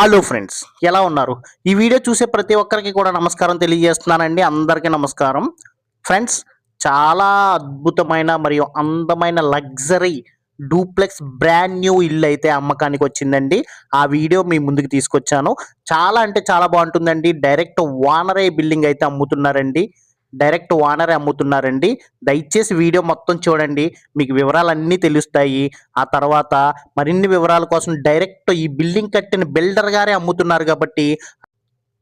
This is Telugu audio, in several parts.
హలో ఫ్రెండ్స్ ఎలా ఉన్నారు? ఈ వీడియో చూసే ప్రతి ఒక్కరికి కూడా నమస్కారం తెలియజేస్తున్నానండి. అందరికీ నమస్కారం. ఫ్రెండ్స్ చాలా అద్భుతమైన మరియు అందమైన లగ్జరీ డూప్లెక్స్ బ్రాండ్ న్యూ ఇల్లు అయితే అమ్మకానికి వచ్చిందండి. ఆ వీడియో మీ ముందుకు తీసుకొచ్చాను. చాలా అంటే చాలా బాగుంటుందండి. డైరెక్ట్ వానరే బిల్డింగ్ అయితే అమ్ముతున్నారండి. Direct owner అమ్ముతున్నారండి. దయచేసి వీడియో మొత్తం చూడండి. మీకు వివరాలన్నీ తెలుస్తాయి. ఆ తర్వాత మరిన్ని వివరాల కోసం డైరెక్ట్ ఈ బిల్డింగ్ కట్టిన బిల్డర్ గారే అమ్ముతున్నారు కాబట్టి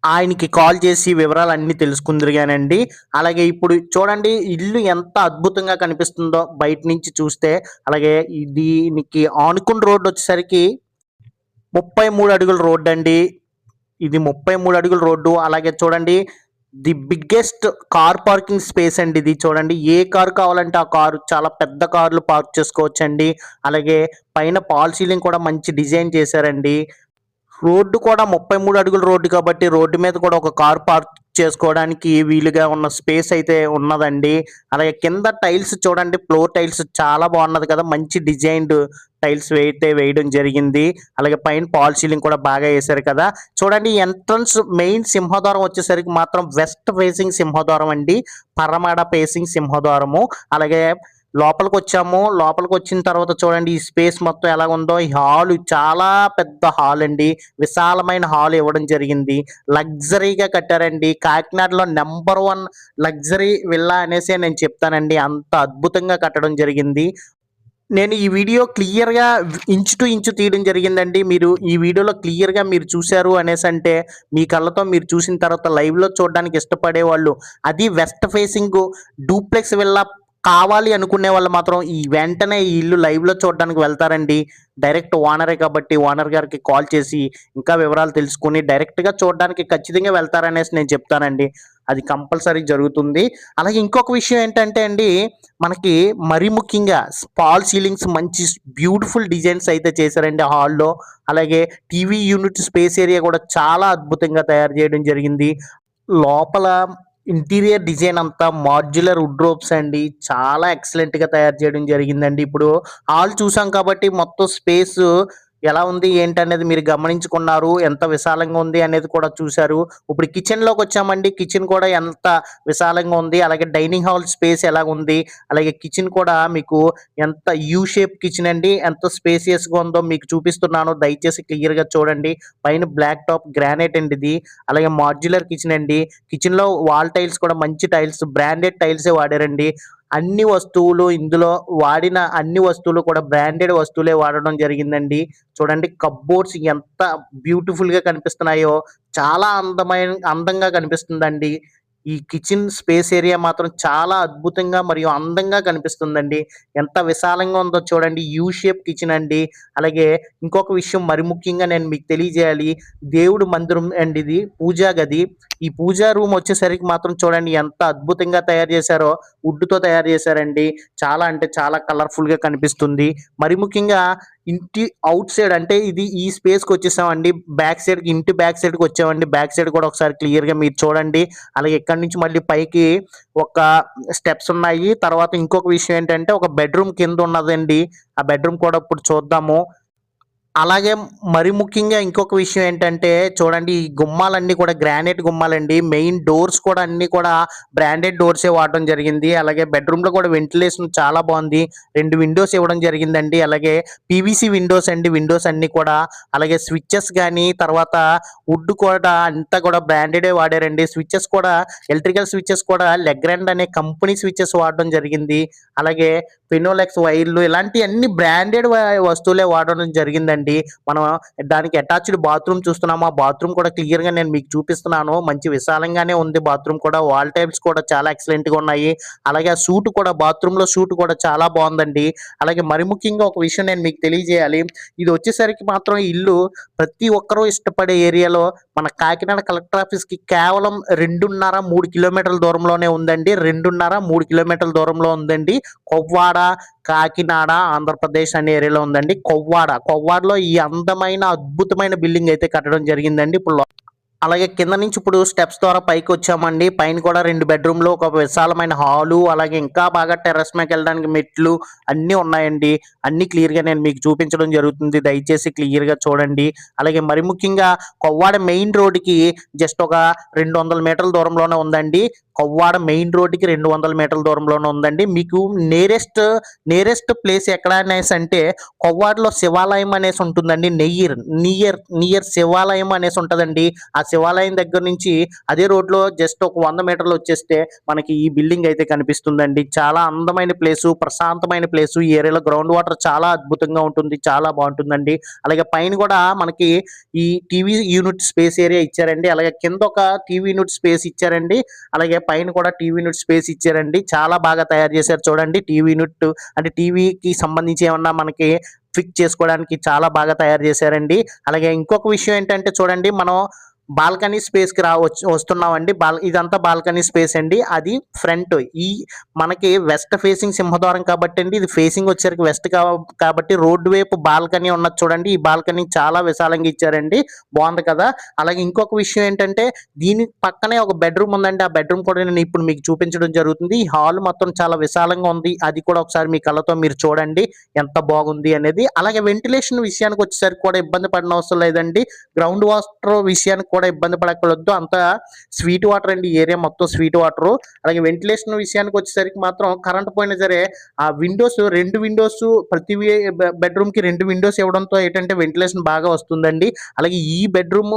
ఆయనకి కాల్ చేసి వివరాలు అన్నీ తెలుసుకుందిరిగానండి. అలాగే ఇప్పుడు చూడండి ఇల్లు ఎంత అద్భుతంగా కనిపిస్తుందో బయట నుంచి చూస్తే. అలాగే దీనికి ఆనుకున్న రోడ్డు వచ్చేసరికి ముప్పై మూడు అడుగుల రోడ్డు అండి ఇది ముప్పై మూడు అడుగుల రోడ్డు. అలాగే చూడండి the biggest car parking space అండి ఇది చూడండి. ఏ కార్ కావాలంటే ఆ కారు చాలా పెద్ద కార్లు పార్క్ చేసుకోవచ్చు అండి అలాగే పైన పాల్ సీలింగ్ కూడా మంచి డిజైన్ చేశారండి. రోడ్డు కూడా ముప్పై మూడు అడుగుల రోడ్డు కాబట్టి రోడ్డు మీద కూడా ఒక కార్ పార్క్ చేసుకోవడానికి వీలుగా ఉన్న స్పేస్ అయితే ఉన్నదండి. అలాగే కింద టైల్స్ చూడండి ఫ్లోర్ టైల్స్ చాలా బాగున్నది కదా. మంచి డిజైన్డ్ టైల్స్ అయితే వేయడం జరిగింది. అలాగే పైన పాల్ సీలింగ్ కూడా బాగా వేశారు కదా. చూడండి ఎంట్రన్స్ మెయిన్ సింహద్వారం వచ్చేసరికి మాత్రం వెస్ట్ ఫేసింగ్ సింహద్వారం అండి. పరమాడ ఫేసింగ్ సింహద్వారము. అలాగే లోపలికి వచ్చాము లోపలికి వచ్చిన తర్వాత చూడండి ఈ స్పేస్ మొత్తం ఎలా ఉందో. ఈ హాల్ చాలా పెద్ద హాల్ అండి. విశాలమైన హాల్ ఇవ్వడం జరిగింది. లగ్జరీగా కట్టారండి. కాకినాడలో నెంబర్ వన్ లగ్జరీ విల్లా అనేసి నేను చెప్తానండి. అంత అద్భుతంగా కట్టడం జరిగింది. నేను ఈ వీడియో క్లియర్గా ఇంచు టు ఇంచు తీయడం జరిగిందండి. మీరు ఈ వీడియోలో క్లియర్గా మీరు చూశారు అనేసి అంటే మీ కళ్ళతో మీరు చూసిన తర్వాత లైవ్లో చూడడానికి ఇష్టపడే వాళ్ళు అది వెస్ట్ ఫేసింగ్ డూప్లెక్స్ విల్లా కావాలి అనుకునే వాళ్ళు మాత్రం ఈ వెంటనే ఈ ఇల్లు లైవ్లో చూడడానికి వెళ్తారండి. డైరెక్ట్ ఓనరే కాబట్టి ఓనర్ గారికి కాల్ చేసి ఇంకా వివరాలు తెలుసుకుని డైరెక్ట్గా చూడడానికి ఖచ్చితంగా వెళ్తారనేసి నేను చెప్తానండి. అది కంపల్సరీ జరుగుతుంది. అలాగే ఇంకొక విషయం ఏంటంటే అండి మనకి మరీ ముఖ్యంగా పాల్ సీలింగ్స్ మంచి బ్యూటిఫుల్ డిజైన్స్ అయితే చేశారండి హాల్లో అలాగే టీవీ యూనిట్ స్పేస్ ఏరియా కూడా చాలా అద్భుతంగా తయారు చేయడం జరిగింది. లోపల ఇంటీరియర్ డిజైన్ అంతా మాడ్యులర్ వుడ్ రోప్స్ అండి. చాలా ఎక్సలెంట్గా తయారు చేయడం జరిగిందండి. ఇప్పుడు హాల్ చూసాం కాబట్టి మొత్తం స్పేస్ ఎలా ఉంది ఏంటనేది మీరు గమనించుకున్నారు ఎంత విశాలంగా ఉంది అనేది కూడా చూశారు. ఇప్పుడు కిచెన్లోకి వచ్చామండి. కిచెన్ కూడా ఎంత విశాలంగా ఉంది. అలాగే డైనింగ్ హాల్ స్పేస్ ఎలా ఉంది. అలాగే కిచెన్ కూడా మీకు ఎంత యూ షేప్ కిచెన్ అండి. ఎంత స్పేసియస్గా ఉందో మీకు చూపిస్తున్నాను. దయచేసి క్లియర్గా చూడండి. పైన బ్లాక్ టాప్ గ్రానైట్ అండి ఇది. అలాగే మాడ్యులర్ కిచెన్ అండి. కిచెన్లో వాల్ టైల్స్ కూడా మంచి టైల్స్ బ్రాండెడ్ టైల్సే వాడారండి. అన్ని వస్తువులు ఇందులో వాడిన అన్ని వస్తువులు కూడా బ్రాండెడ్ వస్తువులే వాడడం జరిగిందండి. చూడండి కబ్బోర్డ్స్ ఎంత బ్యూటిఫుల్గా కనిపిస్తున్నాయో చాలా అందమైన అందంగా కనిపిస్తుందండి. ఈ కిచెన్ స్పేస్ ఏరియా మాత్రం చాలా అద్భుతంగా మరియు అందంగా కనిపిస్తుందండి. ఎంత విశాలంగా ఉందో చూడండి. యూ షేప్ కిచెన్ అండి. అలాగే ఇంకొక విషయం మరి ముఖ్యంగా నేను మీకు తెలియజేయాలి. దేవుడు మందిరం అండి ఇది పూజా గది. ఈ పూజా రూమ్ వచ్చేసరికి మాత్రం చూడండి ఎంత అద్భుతంగా తయారు చేశారో వుడ్తో తో తయారు చేశారండి. చాలా అంటే చాలా కలర్ఫుల్గా కనిపిస్తుంది. మరి ముఖ్యంగా ఇంటి అవుట్ సైడ్ అంటే ఇది ఈ స్పేస్కి వచ్చేసామండి. బ్యాక్ సైడ్కి ఇంటి బ్యాక్ సైడ్కి వచ్చామండి. బ్యాక్ సైడ్ కూడా ఒకసారి క్లియర్గా మీరు చూడండి. అలాగే ఎక్కడి నుంచి మళ్ళీ పైకి ఒక స్టెప్స్ ఉన్నాయి. తర్వాత ఇంకొక విషయం ఏంటంటే ఒక బెడ్రూమ్ కింద ఉన్నదండి. ఆ బెడ్రూమ్ కూడా ఇప్పుడు చూద్దాము. అలాగే మరి ముఖ్యంగా ఇంకొక విషయం ఏంటంటే చూడండి ఈ గుమ్మాలన్నీ కూడా గ్రానైట్ గుమ్మాలండి. మెయిన్ డోర్స్ కూడా అన్ని కూడా బ్రాండెడ్ డోర్సే వాడడం జరిగింది. అలాగే బెడ్రూమ్లో కూడా వెంటిలేషన్ చాలా బాగుంది. రెండు విండోస్ ఇవ్వడం జరిగిందండి. అలాగే పీవీసీ విండోస్ అండి. విండోస్ అన్ని కూడా. అలాగే స్విచ్చెస్ కానీ తర్వాత వుడ్ కూడా అంతా కూడా బ్రాండెడే వాడారండి. స్విచ్చెస్ కూడా ఎలక్ట్రికల్ స్విచ్చెస్ కూడా లెగ్రాండ్ అనే కంపెనీ స్విచ్చెస్ వాడడం జరిగింది. అలాగే ఫినోలెక్స్ వైర్లు ఇలాంటి అన్ని బ్రాండెడ్ వస్తువులే వాడడం జరిగిందండి. మనం దానికి అటాచ్డ్ బాత్రూమ్ చూస్తున్నాము. ఆ బాత్రూమ్ కూడా క్లియర్గా నేను మీకు చూపిస్తున్నాను. మంచి విశాలంగానే ఉంది. బాత్రూమ్ కూడా. వాల్ టైప్స్ కూడా చాలా ఎక్సలెంట్గా ఉన్నాయి. అలాగే ఆ సూట్ కూడా బాత్రూమ్లో సూట్ కూడా చాలా బాగుందండి. అలాగే మరి ముఖ్యంగా ఒక విషయం నేను మీకు తెలియజేయాలి. ఇది వచ్చేసరికి మాత్రం ఇల్లు ప్రతి ఒక్కరూ ఇష్టపడే ఏరియాలో మన కాకినాడ కలెక్టర్ ఆఫీస్కి కేవలం రెండున్నర మూడు కిలోమీటర్ల దూరంలోనే ఉందండి. రెండున్నర మూడు కిలోమీటర్ల దూరంలో ఉందండి. కొవ్వాడ కాకినాడ ఆంధ్రప్రదేశ్ అనే ఏరియాలో ఉందండి. కొవ్వాడ. కొవ్వాడలో ఈ అందమైన అద్భుతమైన బిల్డింగ్ అయితే కట్టడం జరిగిందండి. ఇప్పుడు అలాగే కింద నుంచి ఇప్పుడు స్టెప్స్ ద్వారా పైకి వచ్చామండి. పైన కూడా రెండు బెడ్రూమ్లు ఒక విశాలమైన హాలు అలాగే ఇంకా బాగా టెర్రస్ మీదకి వెళ్ళడానికి మెట్లు అన్నీ ఉన్నాయండి. అన్ని క్లియర్గా నేను మీకు చూపించడం జరుగుతుంది. దయచేసి క్లియర్గా చూడండి. అలాగే మరి ముఖ్యంగా కొవ్వాడ మెయిన్ రోడ్డుకి జస్ట్ ఒక రెండు వందల మీటర్ల దూరంలోనే ఉందండి. కొవ్వాడ మెయిన్ రోడ్డుకి రెండు వందల మీటర్ల దూరంలోనే ఉందండి. మీకు నేరెస్ట్ నేరెస్ట్ ప్లేస్ ఎక్కడ అనేసి అంటే కొవ్వాడలో శివాలయం అనేసి ఉంటుందండి. నెయ్యర్ నియర్ నియర్ శివాలయం అనేసి ఉంటుందండి. ఆ శివాలయం దగ్గర నుంచి అదే రోడ్లో జస్ట్ ఒక వంద మీటర్లు వచ్చేస్తే మనకి ఈ బిల్డింగ్ అయితే కనిపిస్తుందండి. చాలా అందమైన ప్లేసు ప్రశాంతమైన ప్లేసు. ఈ ఏరియాలో గ్రౌండ్ వాటర్ చాలా అద్భుతంగా ఉంటుంది చాలా బాగుంటుందండి. అలాగే పైన కూడా మనకి ఈ టీవీ యూనిట్ స్పేస్ ఏరియా ఇచ్చారండి. అలాగే కింద ఒక టీవీ యూనిట్ స్పేస్ ఇచ్చారండి. అలాగే పైన కూడా టీవీ యూనిట్ స్పేస్ ఇచ్చారండి. చాలా బాగా తయారు చేశారు చూడండి టీవీ యూనిట్. అంటే టీవీకి సంబంధించి ఏమన్నా మనకి ఫిక్స్ చేసుకోవడానికి చాలా బాగా తయారు చేశారండి. అలాగే ఇంకొక విషయం ఏంటంటే చూడండి మనం బాల్కనీ స్పేస్కి రా వస్తున్నామండి. బాల్ ఇదంతా బాల్కనీ స్పేస్ అండి. అది ఫ్రంట్ ఈ మనకి వెస్ట్ ఫేసింగ్ సింహద్వారం కాబట్టి అండి. ఇది ఫేసింగ్ వచ్చేసరికి వెస్ట్ కాబట్టి రోడ్డు వైపు బాల్కనీ ఉన్నది చూడండి. ఈ బాల్కనీ చాలా విశాలంగా ఇచ్చారండి. బాగుంది కదా. అలాగే ఇంకొక విషయం ఏంటంటే దీని పక్కనే ఒక బెడ్రూమ్ ఉందండి. ఆ బెడ్రూమ్ కూడా నేను ఇప్పుడు మీకు చూపించడం జరుగుతుంది. ఈ హాల్ మొత్తం చాలా విశాలంగా ఉంది. అది కూడా ఒకసారి మీ కళ్ళతో మీరు చూడండి. ఎంత బాగుంది అనేది. అలాగే వెంటిలేషన్ విషయానికి వచ్చేసరికి కూడా ఇబ్బంది పడిన అవసరం లేదండి. గ్రౌండ్ వాటర్ విషయానికి కూడా ఇబ్బంది పడకూడదు అంత స్వీట్ వాటర్ అండి ఏరియా మొత్తం స్వీట్ వాటర్. అలాగే వెంటిలేషన్ విషయానికి వచ్చేసరికి మాత్రం కరెంట్ పోయినా సరే ఆ విండోస్ రెండు విండోస్ ప్రతి బెడ్రూమ్కి రెండు విండోస్ ఇవ్వడంతో ఏంటంటే వెంటిలేషన్ బాగా వస్తుందండి. అలాగే ఈ బెడ్రూమ్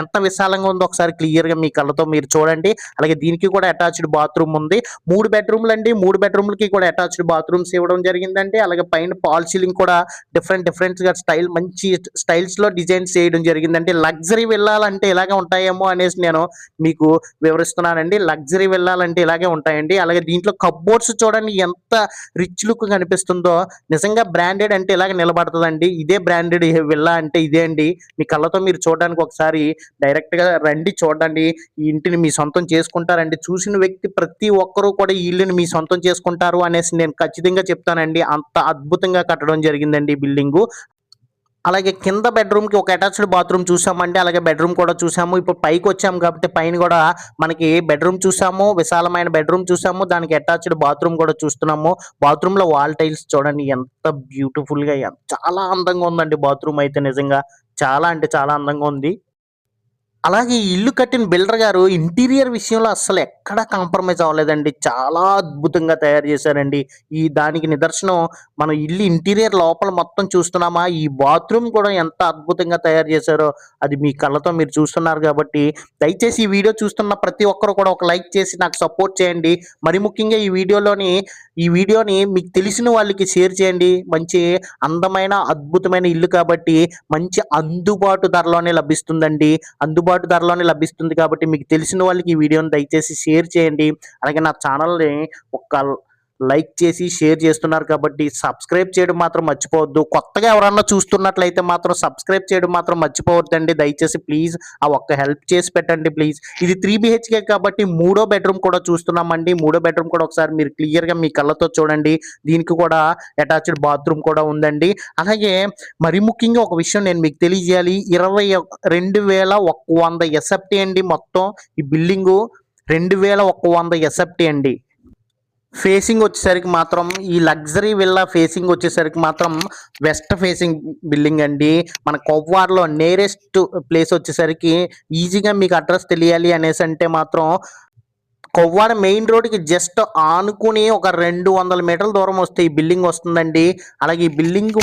ఎంత విశాలంగా ఉందో ఒకసారి క్లియర్గా మీ కళ్ళతో మీరు చూడండి. అలాగే దీనికి కూడా అటాచ్డ్ బాత్రూమ్ ఉంది. మూడు బెడ్రూమ్లు అండి. మూడు బెడ్రూమ్లకి కూడా అటాచ్డ్ బాత్రూమ్స్ ఇవ్వడం జరిగిందండి. అలాగే పైన పాల్ సీలింగ్ కూడా డిఫరెంట్ డిఫరెంట్గా స్టైల్ మంచి స్టైల్స్లో డిజైన్స్ చేయడం జరిగిందండి. లగ్జరీ అంటే ఇలాగే ఉంటాయేమో అనేసి నేను మీకు వివరిస్తున్నానండి. లగ్జరీ వెళ్ళాలంటే ఇలాగే ఉంటాయండి. అలాగే దీంట్లో కబ్బోర్డ్స్ చూడండి ఎంత రిచ్ లుక్ కనిపిస్తుందో. నిజంగా బ్రాండెడ్ అంటే ఇలాగ నిలబడుతుందండి. ఇదే బ్రాండెడ్ విల్లా అంటే ఇదే అండి. మీ కళ్ళతో మీరు చూడడానికి ఒకసారి డైరెక్ట్గా రండి చూడండి. ఈ ఇంటిని మీ సొంతం చేసుకుంటారండి. చూసిన వ్యక్తి ప్రతి ఒక్కరూ కూడా ఈ ఇల్లుని మీ సొంతం చేసుకుంటారు అనేసి నేను ఖచ్చితంగా చెప్తానండి. అంత అద్భుతంగా కట్టడం జరిగిందండి ఈ బిల్డింగు అలాగే కింద బెడ్రూమ్కి ఒక అటాచ్డ్ బాత్రూమ్ చూసామండి. అలాగే బెడ్రూమ్ కూడా చూసాము. ఇప్పుడు పైకి వచ్చాము కాబట్టి పైన కూడా మనకి బెడ్రూమ్ చూసాము. విశాలమైన బెడ్రూమ్ చూసాము. దానికి అటాచ్డ్ బాత్రూమ్ కూడా చూస్తున్నాము. బాత్రూమ్లో వాల్ టైల్స్ చూడండి. ఎంత బ్యూటిఫుల్గా చాలా అందంగా ఉందండి బాత్రూమ్ అయితే నిజంగా. చాలా అంటే చాలా అందంగా ఉంది. అలాగే ఈ ఇల్లు కట్టిన బిల్డర్ గారు ఇంటీరియర్ విషయంలో అస్సలు ఎక్కడా కాంప్రమైజ్ అవ్వలేదండి. చాలా అద్భుతంగా తయారు చేశారండి. ఈ దానికి నిదర్శనం మనం ఇల్లు ఇంటీరియర్ లోపల మొత్తం చూస్తున్నామా? ఈ బాత్రూమ్ కూడా ఎంత అద్భుతంగా తయారు చేశారో అది మీ కళ్ళతో మీరు చూస్తున్నారు కాబట్టి దయచేసి ఈ వీడియో చూస్తున్న ప్రతి ఒక్కరు కూడా ఒక లైక్ చేసి నాకు సపోర్ట్ చేయండి. మరి ముఖ్యంగా ఈ వీడియోలోని ఈ వీడియోని మీకు తెలిసిన వాళ్ళకి షేర్ చేయండి. మంచి అందమైన అద్భుతమైన ఇల్లు కాబట్టి మంచి అందుబాటు ధరలోనే లభిస్తుందండి. అందుబాటు ధరలోనే లభిస్తుంది కాబట్టి మీకు తెలిసిన వాళ్ళకి ఈ వీడియోని దయచేసి షేర్ చేయండి. అలాగే నా ఛానల్ని ఒక లైక్ చేసి షేర్ చేస్తున్నారు కాబట్టి సబ్స్క్రైబ్ చేయడం మాత్రం మర్చిపోవద్దు. కొత్తగా ఎవరన్నా చూస్తున్నట్లయితే మాత్రం సబ్స్క్రైబ్ చేయడం మాత్రం మర్చిపోవద్దండి. దయచేసి ప్లీజ్ ఆ ఒక్క హెల్ప్ చేసి పెట్టండి ప్లీజ్. ఇది త్రీ బిహెచ్కే కాబట్టి మూడో బెడ్రూమ్ కూడా చూస్తున్నామండి. మూడో బెడ్రూమ్ కూడా ఒకసారి మీరు క్లియర్గా మీ కళ్ళతో చూడండి. దీనికి కూడా అటాచ్డ్ బాత్రూమ్ కూడా ఉందండి. అలాగే మరి ముఖ్యంగా ఒక విషయం నేను మీకు తెలియజేయాలి. ఇరవై రెండు వేల ఒక్క వంద ఎస్ఎఫ్టీ అండి మొత్తం ఈ బిల్డింగు. రెండు వేల ఒక్క వంద ఎస్ఎఫ్టీ అండి. ఫేసింగ్ వచ్చేసరికి మాత్రం ఈ లగ్జరీ విల్లా ఫేసింగ్ వచ్చేసరికి మాత్రం వెస్ట్ ఫేసింగ్ బిల్డింగ్ అండి. మన కొవ్వార్లో నేరెస్ట్ ప్లేస్ వచ్చేసరికి ఈజీగా మీకు అడ్రస్ తెలియాలి అనేసి అంటే మాత్రం కొవ్వాడ మెయిన్ రోడ్కి జస్ట్ ఆనుకుని ఒక రెండు వందల మీటర్ల దూరం వస్తే ఈ బిల్డింగ్ వస్తుందండి. అలాగే ఈ బిల్డింగ్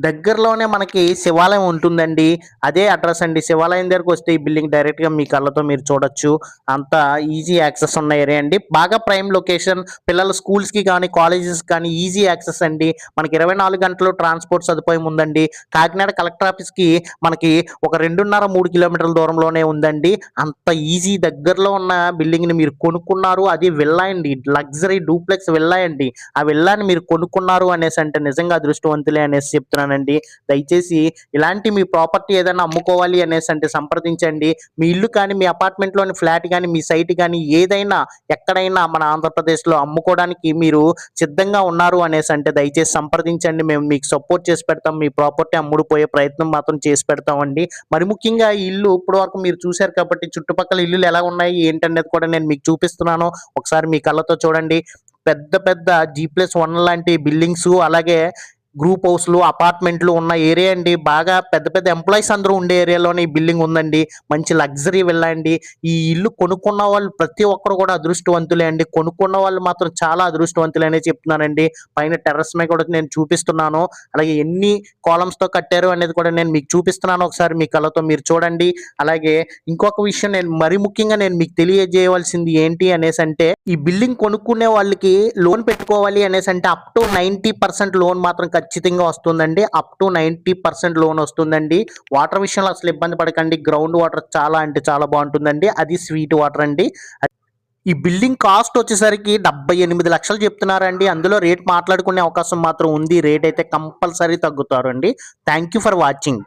దగ్గరలోనే మనకి శివాలయం ఉంటుందండి. అదే అడ్రస్ అండి. శివాలయం దగ్గరకు వస్తే ఈ బిల్డింగ్ డైరెక్ట్గా మీ కళ్ళతో మీరు చూడొచ్చు. అంత ఈజీ యాక్సెస్ ఉన్న ఏరియా అండి. బాగా ప్రైమ్ లొకేషన్ పిల్లల స్కూల్స్కి కానీ కాలేజెస్ కానీ ఈజీ యాక్సెస్ అండి. మనకి ఇరవై నాలుగు గంటలు ట్రాన్స్పోర్ట్ సదుపాయం ఉందండి. కాకినాడ కలెక్టర్ ఆఫీస్కి మనకి ఒక రెండున్నర మూడు కిలోమీటర్ల దూరంలోనే ఉందండి. అంత ఈజీ దగ్గరలో ఉన్న బిల్డింగ్ని మీరు కొనుక్కున్నారు. అది విల్లా అండి. లగ్జరీ డూప్లెక్స్ విల్లా అండి. ఆ విల్లాని మీరు కొనుక్కున్నారు అనేసి అంటే నిజంగా అదృష్టవంతులే అనేసి చెప్తున్నాను. చెప్తున్నానండి దయచేసి ఇలాంటి మీ ప్రాపర్టీ ఏదైనా అమ్ముకోవాలి అనేసి అంటే సంప్రదించండి. మీ ఇల్లు కానీ మీ అపార్ట్మెంట్లోని ఫ్లాట్ కానీ మీ సైట్ కానీ ఏదైనా ఎక్కడైనా మన ఆంధ్రప్రదేశ్లో అమ్ముకోవడానికి మీరు సిద్ధంగా ఉన్నారు అనేసి అంటే దయచేసి సంప్రదించండి. మేము మీకు సపోర్ట్ చేసి పెడతాం. మీ ప్రాపర్టీ అమ్ముడుపోయే ప్రయత్నం మాత్రం చేసి పెడతామండి. మరి ముఖ్యంగా ఈ ఇల్లు ఇప్పటివరకు మీరు చూశారు కాబట్టి చుట్టుపక్కల ఇల్లులు ఎలా ఉన్నాయి ఏంటనేది కూడా నేను మీకు చూపిస్తున్నాను. ఒకసారి మీ కళ్ళతో చూడండి. పెద్ద పెద్ద జీ ప్లస్ వన్ లాంటి బిల్డింగ్స్ అలాగే గ్రూప్ హౌస్లు అపార్ట్మెంట్లు ఉన్న ఏరియా అండి. బాగా పెద్ద పెద్ద ఎంప్లాయీస్ అందరూ ఉండే ఏరియాలోనే ఈ బిల్డింగ్ ఉందండి. మంచి లగ్జరీ వెళ్ళండి ఈ ఇల్లు కొనుక్కున్న వాళ్ళు ప్రతి ఒక్కరు కూడా అదృష్టవంతులే అండి. కొనుక్కున్న వాళ్ళు మాత్రం చాలా అదృష్టవంతులే అనే చెప్తున్నానండి. పైన టెర్రస్ మీద కూడా నేను చూపిస్తున్నాను. అలాగే ఎన్ని కాలమ్స్తో కట్టారు అనేది కూడా నేను మీకు చూపిస్తున్నాను ఒకసారి మీ కళ్ళతో మీరు చూడండి. అలాగే ఇంకొక విషయం నేను మరి ముఖ్యంగా నేను మీకు తెలియజేయవలసింది ఏంటి అనేసి అంటే ఈ బిల్డింగ్ కొనుక్కునే వాళ్ళకి లోన్ పెట్టుకోవాలి అనేసి అంటే up to ninety percent loan మాత్రం ఖచ్చితంగా వస్తుందండి. Up to ninety percent loan వస్తుందండి. వాటర్ విషయంలో అసలు ఇబ్బంది పడకండి. గ్రౌండ్ వాటర్ చాలా అంటే చాలా బాగుంటుందండి. అది స్వీట్ వాటర్ అండి. ఈ బిల్డింగ్ కాస్ట్ వచ్చేసరికి డెబ్బై ఎనిమిది లక్షలు చెప్తున్నారండి. అందులో రేట్ మాట్లాడుకునే అవకాశం మాత్రం ఉంది. రేట్ అయితే compulsory తగ్గుతారండి. Thank you for watching.